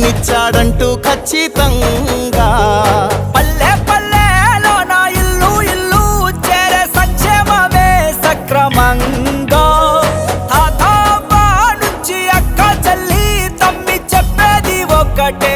చెప్పే ఖచ్చితంగా. పల్లె పల్లెలో నా ఇల్లు ఇల్లు చేరే సంక్షేమమే సక్రమంగా. తాతాబా నుంచి అక్క చెల్లి తమ్మి చెప్పేది ఒకటే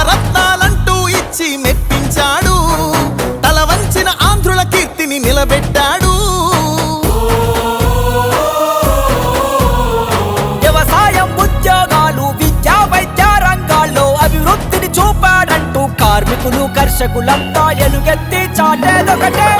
నవరత్నాలంటూ ఇచ్చి మెప్పించాడు. తల వంచిన ఆంధ్రుల కీర్తిని నిలబెట్టాడు. వ్యవసాయం ఉద్యోగాలు విద్యా వైద్య రంగాల్లో అభివృద్ధిని చూపాడంటూ కార్మికులు కర్షకులంతా ఎలుగెత్తి చాటేదొకటే.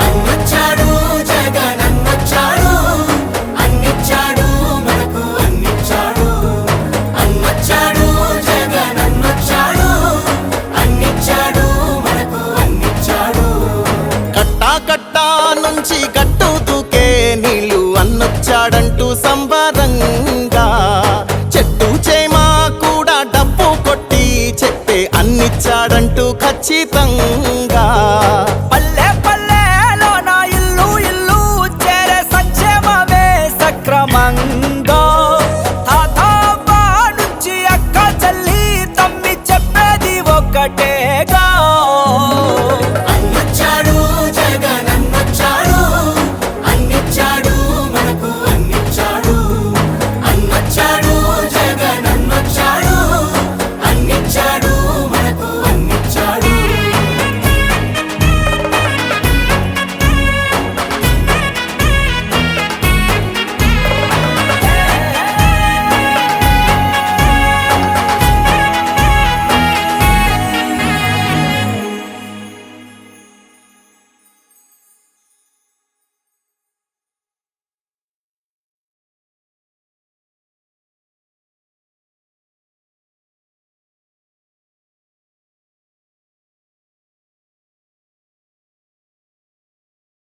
వచ్చాడంటూ సంబరంగా. చెట్టు చేమా కూడా డబ్బు కొట్టి చెప్పే అన్నిచ్చాడంటూ ఖచ్చితంగా.